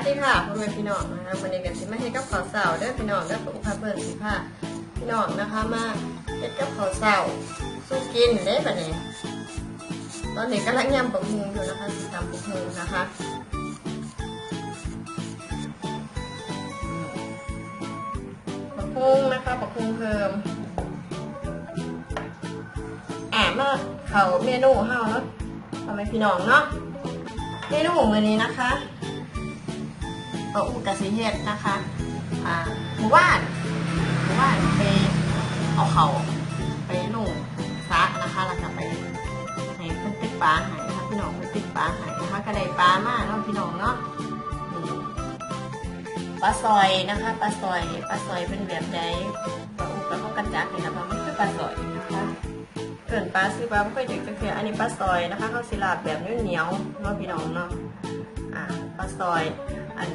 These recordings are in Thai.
วัสดีค่ะพ่อแม่พี่น้องนะคะวันนี้กันสิมาเฮ็ดกับข้าวเสาเด้อพี่น้องเด้อผมพาเพิ่นสิพาพี่น้องนะคะมาเฮ็ดกับข้าวเสาสู้กินเด้บัดนี้ตอนนี้กำลังยำปักฮุงอยู่นะคะสิตำปักฮุงนะคะปักฮุงนะคะปักฮุงเพิ่มอ่ามาเขาเมนูเฮาเนาะพ่อแม่พี่น้องเนาะเมนูมื้อนี้นะคะ เอาอุกะสิเฮ็ดนะคะอ่าหมู่บ้านหมู่บ้านไปเอาเขาไปลงซะนะคะแล้วก็ไปให้เพิ่นติดปลาให้นะคะพี่น้องเพิ่นติดปลาให้นะคะก็ได้ปลามากเนาะพี่น้องเนาะปลาซอยนะคะปลาซอยปลาซอยเป็นแบบใดปลาอุกแล้วก็กระจักนี่นะคะมันคือปลาซอยนะคะเกินปลาซื้อปลาไม่ค่อยเด็กจะคืออันนี้ปลาซอยนะคะข้าวศิลาบแบบเหนียวๆเนาะพี่น้องเนาะอ่าปลาซอยอัน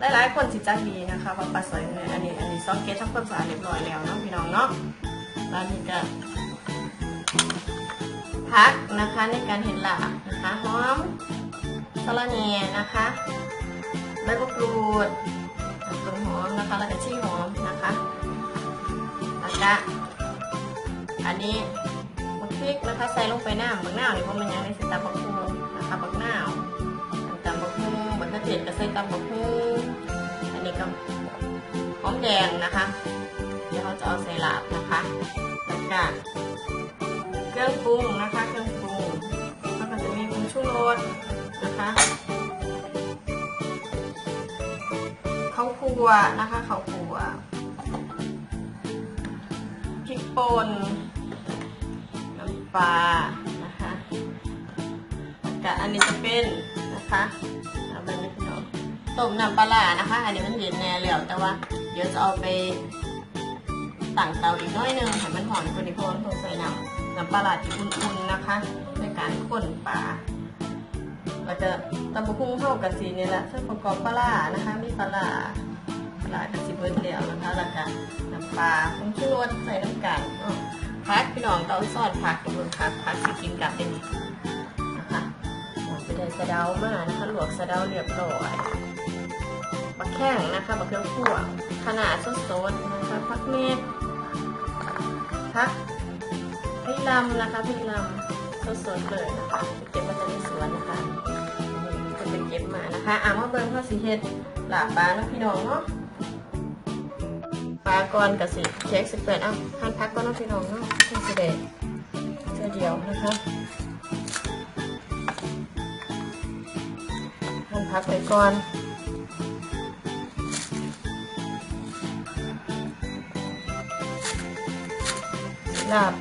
หลายๆคนสิจักดีนะคะว่าปลาซอยเนี่ยอันนี้อันนี้ซอสเกสทำความสะอาดเรียบร้อยแล้วเนาะพี่น้องเนาะแล้วนี่ก็พักนะคะในการเห็นหลานะคะหอมสะระเนียนะคะใบมะกรูดต้นหอมนะคะแล้วก็ชีหอมนะคะแล้วก็อันนี้มะพริกนะคะใส่ลงไปน้ำบักหน้าวนี่เพรามันยังไม่ใส่ตาบักคูนะคะบักหน้า ยมก็ใส่ตำบักหุ่งอันนี้ก็หอมแดงนะคะ เดี๋ยวเขาจะเอาใส่ลาบนะคะแล้วก็เครื่องปรุงนะคะ เครื่องปรุงแล้วก็จะมีผงชูรสนะคะข้าวคั่วนะคะข้าวคั่วพริกป่นน้ำปลานะคะกับอันนี้จะเป็นนะคะ ต้มน้ำปลานะคะ อันนี้มันเย็นแน่แล้วแต่ว่า เดี๋ยวจะเอาไปตั้งเตาอีกน้อยนึงให้มันหอมกว่านี้เพราะว่ามันต้องใส่น้ำน้ำปลาที่อุ่นๆนะคะ ในการข้นปลาเราจะตำบุกุ้งเข้ากับสีนี่แหละส่วนประกอบปลานะคะ มีปลาปลากับสีเบิร์ดเดียวนะคะแล้วก็น้ำปลาผงชูรสใส่น้ำกันอ้อพักพี่น้องเตาซอสผักกับบนผักผักสีกินกับเป็นนี่นะคะไปได้สะเดามานะคะหลวกสะเดาเรียบร้อย บักแข้งนะคะบักเครื่องคั่วขนาดสดๆนะคะพักเม็ดพักพี่ลำนะคะพี่ลำสดๆเลยนะคะเก็บมาจากในสวนนะคะนี่ก็ไปเก็บมานะคะอ่ามาเบิ้งข้าวสีเห็ดหลาบปลาเนาะพี่น้องเนาะปลาก่อนกับสิเช็คสิบแปดอะทานพักก่อนเนาะพี่น้องเนาะที่สิเดเจอเดียวนะคะมันพักไปก่อน ลาบ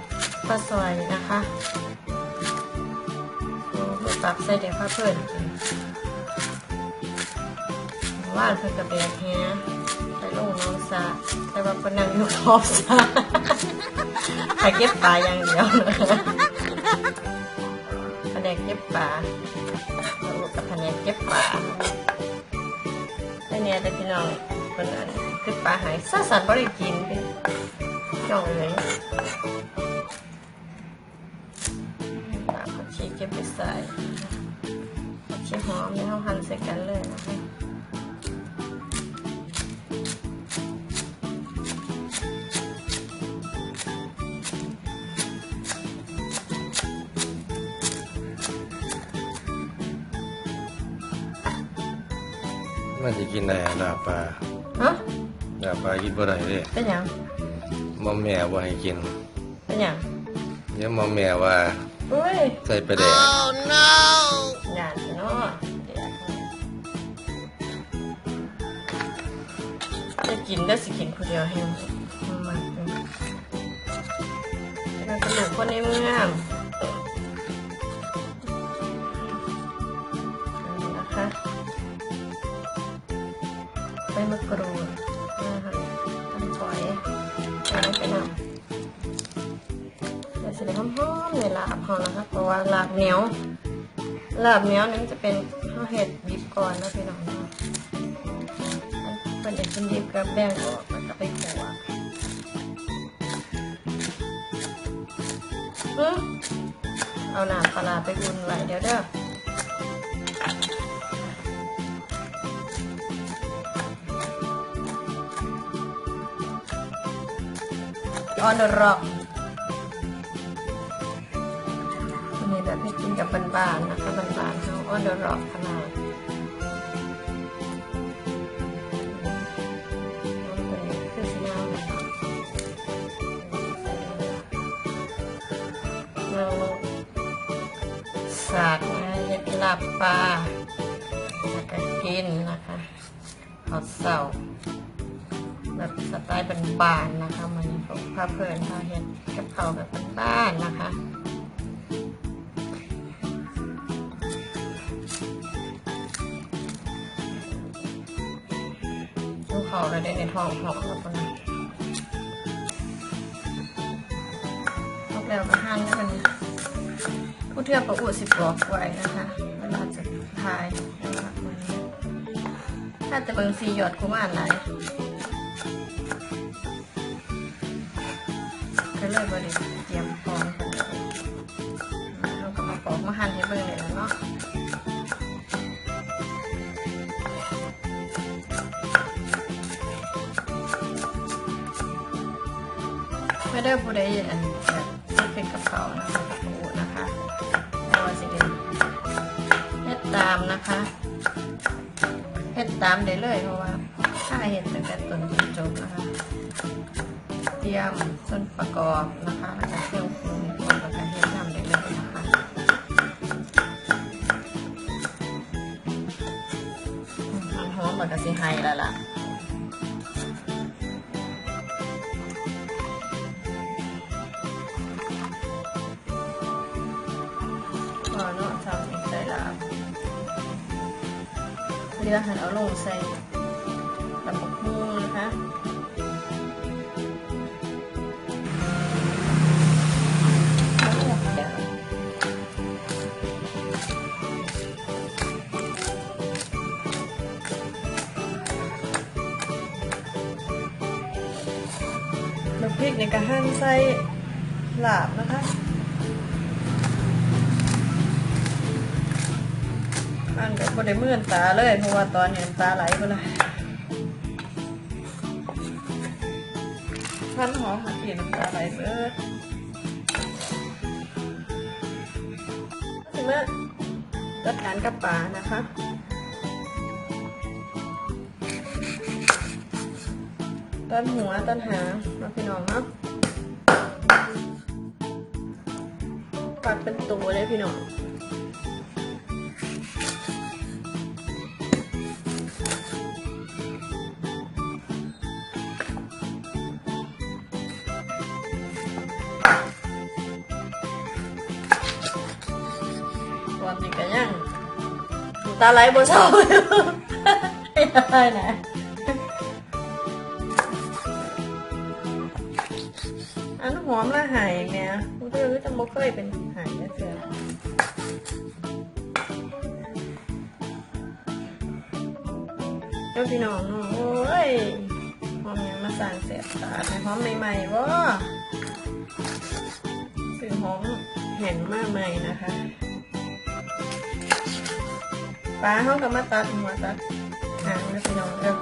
ปลาซอยนะคะโอ้ไม่ปักใส่เดี๋ยวข้าเพื่อนกินว่านเพื่อนกระเบียดแฮะไปลงน้องซาแต่ว่าเป็นนางอยู่ขอบซาใครเก็บปลาอย่างเดียวนะคะแผนกเก็บปลาเอากับแผนกเก็บปลาไอเนี่ยแต่พี่น้องคนนั้นคือปลาหายซาสันบริกิน เป็นจ่องเลยปลาผักชีเก็บไปใส่ผักชีหอมนี่เขาหั่นใส่กันเลยนะคะมันจะกินได้ลาปลาฮะลาปลากินบ่ได้เด้เป็นยัง มอมแม่บ่ให้กินเป็นหยังเดี๋ยวมอมแม่ว่าอุ้ยใส่ปลาแดกหยาดเนาะเดี๋ยวจะกินได้สิกินคนเดียวแห้งมากเลยแล้วก็ลูกคนในเมือง เขานะคะเพราะว่าลาบเหนียวลาบเหนียวนี่จะเป็นข้าวเห็ดบีบก่อนนะพี่น้องเป็นเด็กเป็นดิบกับแบ่งออกมันก็ไปขัวเอาหนาปลาไปอุ่นไหลเดี๋ยวเด้อออนดอะรอ นนี้แบบให้กินกับบ้านๆนะคะบ้านๆเขาออนเดอะร็อกขนาดตัวนี้คือสียาวนเราสากนะเห็ดลาบปลาแล้วก็กินนะคะขอดเสาแบบสไตล์เป็นบ้านๆนะคะมันพาเพลินผ้าเห็ดกับเขาแบบเป็นบ้านๆนะคะ ได้ในท้องเขาแล้วคนนั้นพวกแล้วก็หั่นให้มันผู้เทียบประอุสิบบอกไว้นะคะเวลาจะทายนะคะวันนี้ถ้าจะเบิ่งสีหยอดคุ้มอ่านไหนก็เลยบริเตรียมพร้อมกันเลยเราก็มาปอกมาหั่นให้เบิ่งเลยแล้วเนาะ ไม่ได้ผู้ใดอันแบบที่เป็นกับเขานะคะกับปูนะคะเพราะว่าสิเป็นเฮ็ดตามนะคะเฮ็ดตามได้เลยเพราะว่าถ้าเฮ็ดตั้งแต่ต้นจนจบนะคะเตรียมส่วนประกอบนะคะแล้วก็เครื่องปรุงพร้อมกับการเฮ็ดทำได้เลยนะคะอืมมันหอมเหมือนกับสีไฮแล้วล่ะ เรือหันเอาลงใส่ตำบักหุ่งนะคะน้ำพริกในกระหั่นใส่หลาบนะคะ อันกับบได้เมื่อนตาเลย เพราะว่าตอนนี้น้ำตาไหลไปเลยพันหอมหักกินน้ำตาไหลเบิดถึงแม่จัดการกับปลานะคะต้นหัวต้นหางมาพี่น้องเนาะปัดเป็นตัวเลยพี่น้อง ตาไหลบ่เศร้าเลยไม่ได้นะอันหอมละหายเนี่ยกูเธอจะบ่เคยเป็นหายนะเธอเจ้าพี่น้องโอ้ยหอมยังมาสั่งเสียบตาในหอมใหม่ๆว่าสื่อหอมแห้งมากใหม่นะคะ ปลาเขาก็มาตัดหัวตัดหางนะพี่น้องเด้อ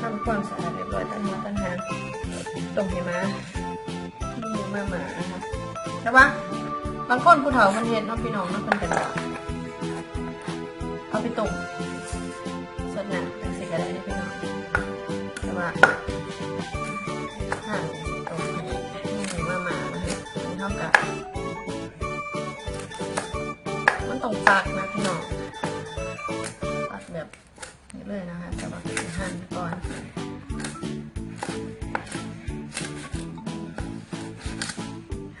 ทำความสะอาดเรียบร้อยตัดหัวตัดหางต้มให้มามีมาหมานะคะใช่ปะบางคนผู้เฒ่ามันเห็นเนาะพี่น้องเนาะเป็นกันว่าเอาไปตุ่มสดน้ำเป็นสิกระได้พี่น้องแต่ว่าห่างตุ่มมีมาหมานะคะเท่ากับมันต้องตักนะ เลยนะคะแต่ว่าหั่นก่อน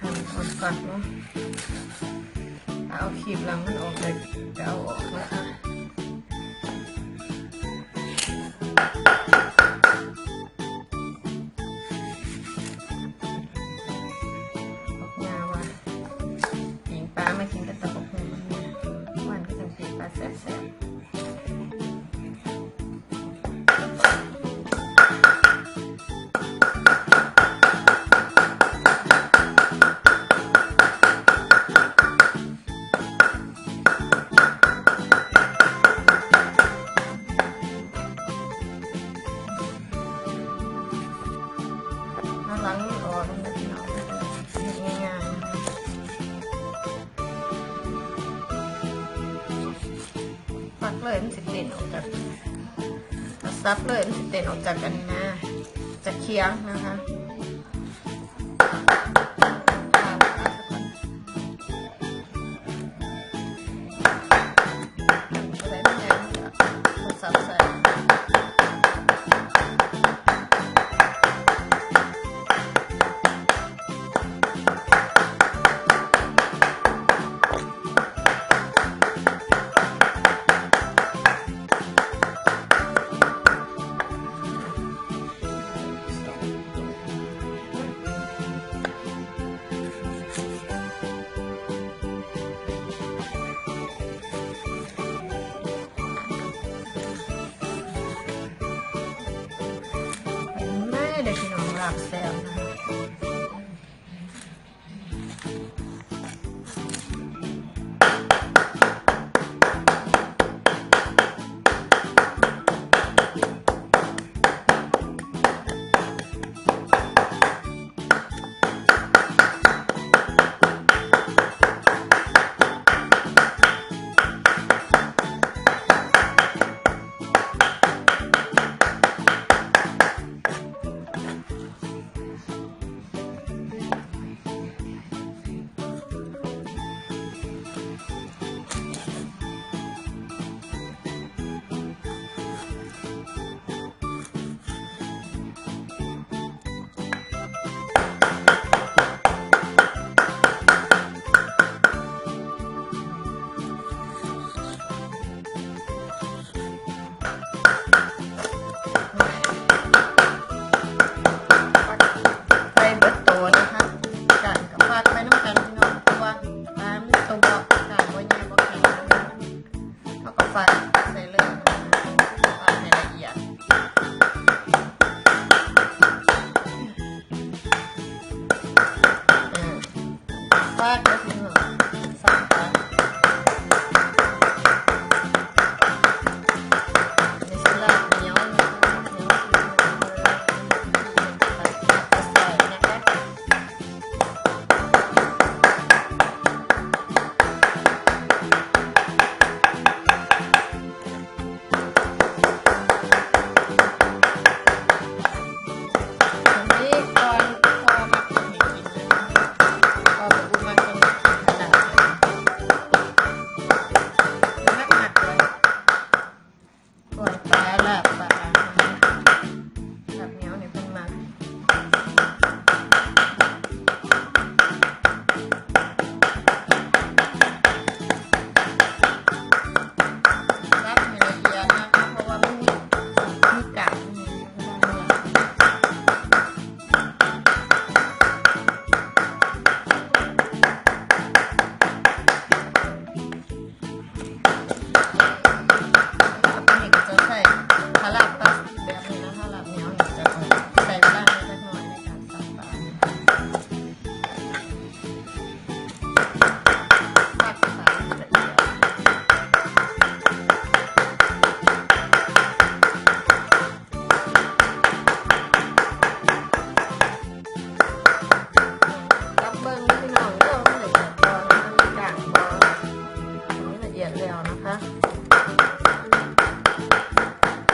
หั่นก่อนฝักเนาะเอาขีบหลังมันออกเลยจะเอาออกนะคะ ซับเลยมันจะเด่นออกจากกันนะจะเคียงนะคะ original Rock Band.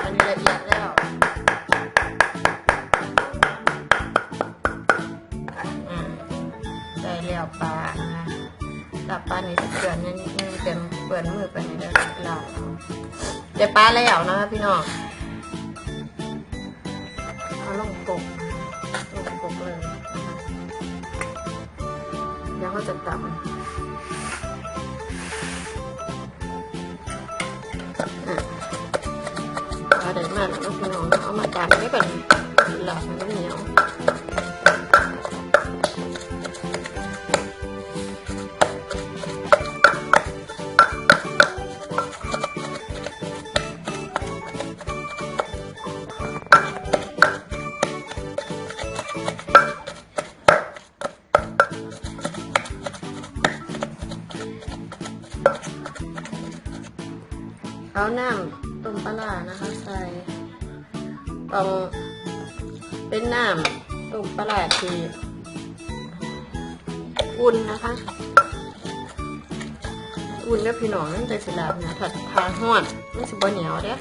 มันละเอียดแล้วอืมได้แล้วปลาปลาปลานี่เปื่อนนี่เต็มเปื่อนมือไปนี่แล้วเราได้ปลาแล้วนะคะพี่น้อง น้ำต้มปลานะคะ ใส่ต้องเป็นน้ำต้มปลาทีอุ่นนะคะ อุ่นแล้วพี่น้องนั่นใจสลับนะถัดพาฮวนไม่สิบ่เหนียวเด้อ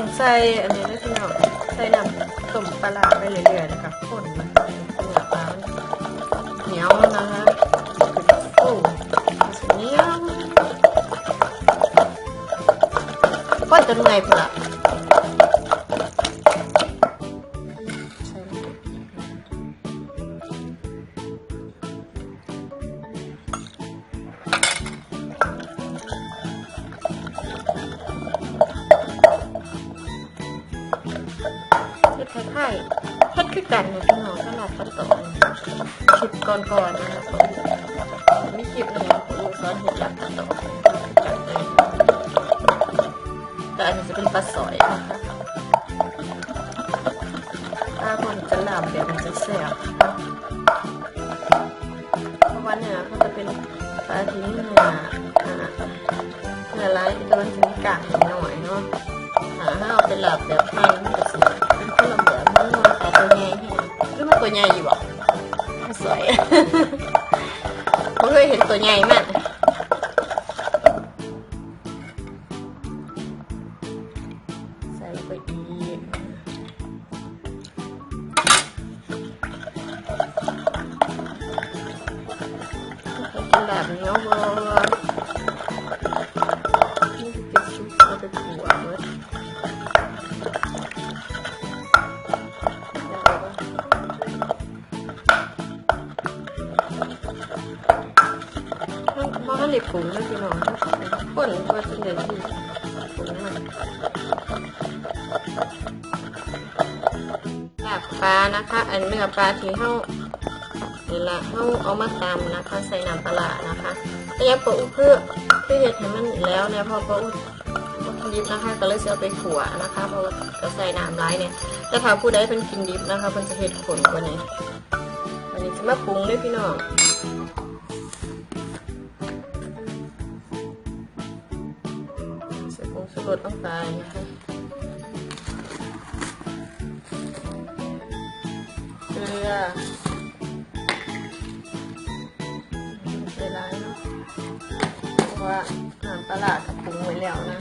ต้องใส่อันนี้นะพี่น้องใส่น้ำต้มปลาร้าไปเรื่อยๆนะครับคนมันเนื้อปลาเหนียวนะคะโอ้เหนียวคนจนไงปลา มมีคลิปหนึงผมสอนเห็ดหลักขั้นตอนคือกันเลยแต่อันนี้จะเป็นปลาสอยนะคะถ้าคนจะลาบแบบมันจะแซ่บเพราะว่าเนี่ยเขาจะเป็นปลาทิ้งเนี่ย แบบนี้ยวบ่นี่คือเป็นซุปเอาไปถั่วเบิดมันมันเด็กปุ๋งเลยพี่น้องคนก็จะเด่นที่ปุ๋งมันลาบปลานะคะ อันเนื้อปลาที่เฮา เอามาตำนะคะ ใส่น้ำปลานะคะแต่ยาปะอุเพื่อเพื่อเห็ดให้มันแล้วเนี่ยพอปะอุดิบนะคะก็เลยจะเอาไปขัวนะคะเพราะว่าจะใส่น้ำร้ายเนี่ยแต่ถ้าผู้ใดเป็นกินดิบนะคะมันจะเห็ดขนกว่านี้วันนี้จะมาปรุงด้วยพี่น้องใส่ผงชูรสลงไปนะคะ แล้วนะ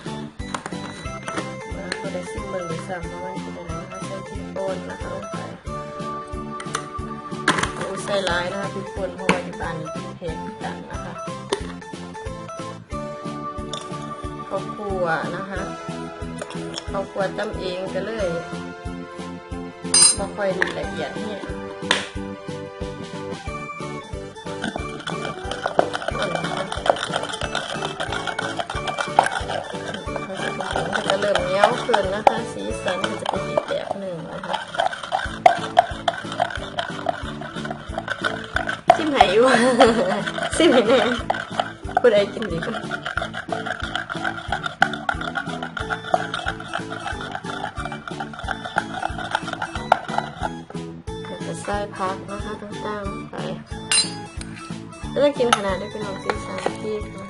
แล้วก็ได้ซิมเบอร์เลยสั่งมาไว้ที่ไหนนะคะใส่พริกป่นนะคะลงไปอุใส่ร้ายนะคะพริกป่นเพราะว่าอยู่บ้านนี่พริกเผ็ดกันนะคะข้าวคั่วนะคะข้าวคั่วตำเองก็เลยบ่ค่อยละเอียดเนี่ย ริ่มเหนี้ยวนนะคะ สีสันมันจะเป็นอีกแบบหนึ่งนะคะซิมไหอยู่ซิมไหแน่ผู้ใดกินดีกว่าเดี๋ยวจะใส่พักนะคะต่างๆไปแล้วจะกินขนาดได้เป็นลองซีซันพ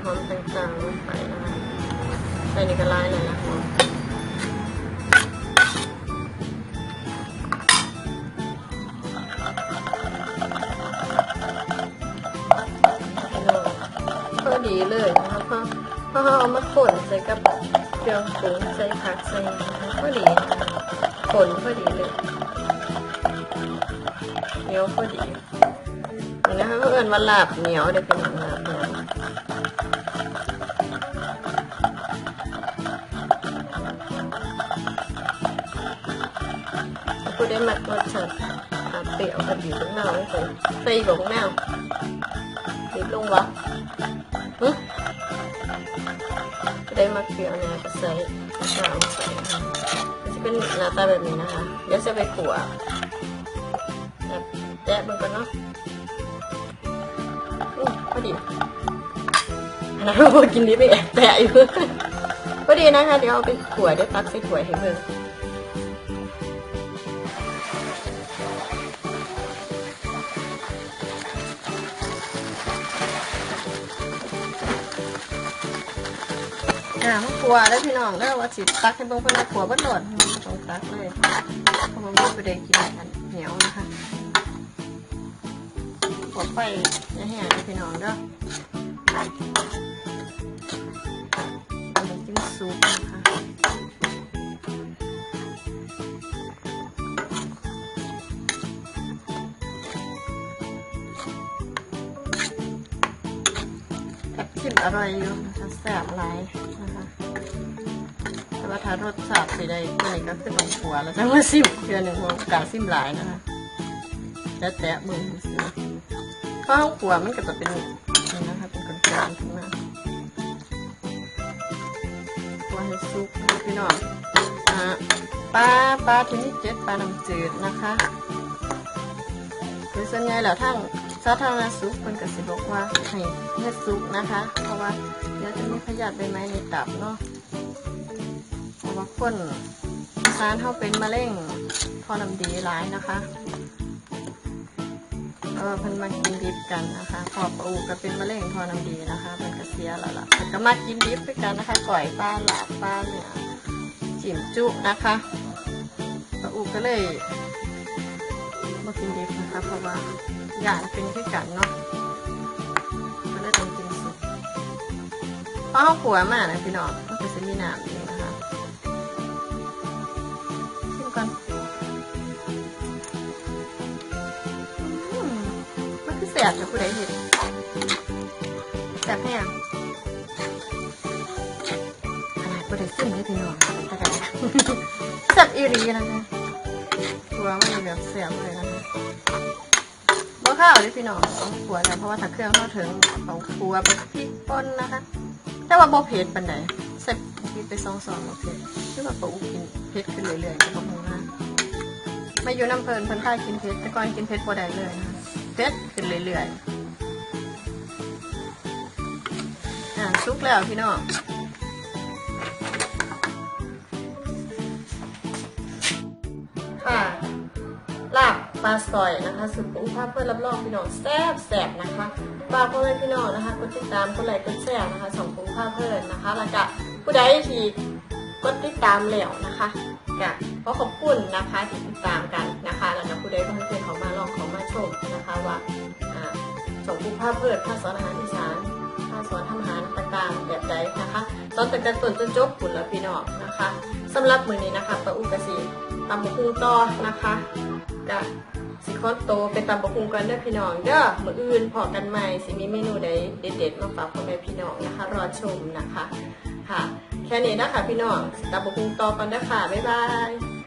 ใส่หอมต่างๆลงไปนะคะใส่ในกระไลเลยนะคะพอดีเลยนะคะพอพอเอามาขนใส่กับเครื่องปรุงใส่ผักใส่นะคะพอดีนะคะขนพอดีเลยเหนียวพอดีนี่นะคะเพื่อนว่าลาบเหนียวได้เป็นอย่างลาบเหนียวผู้ไร วะหึได้มาเกลียวเนี่ยก็ใส่น้ำใส่นะคะมันจะเป็นหน้าตาแบบนี้นะคะ เดี๋ยวจะไปขัวแบบแตะมันก่อนเนาะพอดีนะพอกินดีไปแอบแตะอยู่นะคะ เดี๋ยวเอาไปขวดเดี๋ยวตักใส่ถ้วยให้เบิ่ง ขัวได้พี่น้องเด้อว่าสิตักให้เบิ่งเพิ่นว่าขัวบ่โดดต้องตักเลยเพราะมันบ่ได้กินกันเหนียวนะคะขวไฟย่าแห้งนะพี่น้องเด้ออันนี้จิ้มซุปนะคะชิมอร่อยอยู่นะคะแซ่บหลาย นะคะแต่ว่าถ้ารสชาติสิได้ตัวนี้ก็คือต้องขัวแล้วจะมาซิมเพื่อหนึ่งหัวกาซิมหลายนะคะแตะแตะมือเข้าวขัวมันก็จะเป็นนี่นะคะเป็นกลางๆขึ้นมาขัวให้สุกพี่น้องอ่าปลาปลาทีนี่เจ็ดปลาน้ำจืดนะคะคือส่วนใหญ่แล้วทั้งสาธารณสุขมันก็สิบอกว่าให้เฮ็ดสุกนะคะ เพราะว่าเดี๋ยวจะมีพยาธิใบไม้ในตับเนาะ ว่าคนอีสานเขาเป็นมะเร็งทอน้ำดีร้ายนะคะเออเพิ่นมากินดิบกันนะคะพอปอูก็เป็นมะเร็งทอน้ำดีนะคะมันก็เสียแล้วล่ะเพิ่นก็มากินดิบด้วยกันนะคะก่อยปลาหลาบปลาเนี่ยจิ๋มจุนะคะปอูก็เลยมากินดิบนะคะเพราะว่าอย่างเป็นที่กันเนาะก็เลยต้องกินสุกเพราะเขาขัวมากนะพี่น้องก็จะมีน้ำ ก่อนมันคือแสบจากผู้ใดเห็นแสบแห้งขนาดผู้ใดซิมให้พี่น้องขนาดแสบอีรีนะคะตัวมันแบบแสบเลยนะคะบ่ข้าวเลยพี่น้องต้องขัวนะเพราะว่าถ้าเครื่องเข้าถึงเอาขัวไปพริกป่นนะคะ แต่ว่าบ่เผ็ดปานใดใส่พริกไปสองซองบ่เผ็ดคือว่าปลาอุกินเผ็ดขึ้นเรื่อยๆก็บ่ ฮู้นะมาอยู่น้ำเพลินเพิ่นพากินเผ็ดแต่ก่อนกินเผ็ดบ่ได้เลยเผ็ดขึ้นเรื่อยๆอ่าสุกแล้วพี่น้องค่ะลาบปลาซอยนะคะสุดปุ้งภาพเพื่อรับรองพี่น้องแซ่บแซ่บนะคะฝากพ่อแม่พี่น้องนะคะกดติดตามกดไลค์กดแชร์นะคะสองปุ้งภาพเพื่อนนะคะแล้วก็ผู้ใดที่กดติดตามแล้วนะคะ ก็ขอขอบคุณนะคะที่ติดตามกันนะคะแล้วก็ผู้ใดที่เพื่อนเขามาลองเขามาชมนะคะว่าอ่าสองปุ้ภาพเพื่อนถ้าสอนอาหารอีสานถ้าสอนทำอาหารต่างๆแบบใดนะคะตอนแต่กันต้นจนจบคุณแล้วพี่น้องนะคะสำหรับมือนี้นะคะปะอุกสีตำบุคุงต่อนะคะก็สิคอนโตไปตำบะคุงกันเด้อพี่น้องเด้อมืออื่นพอกันใหม่สิมีเมนูใดเด็ดๆมาฝากพ่อแม่พี่น้องนะคะ รอชมนะคะค่ะ แค่นี้นะคะพี่น้องตับบุกงต่อกันนะค่ะบ๊ายบาย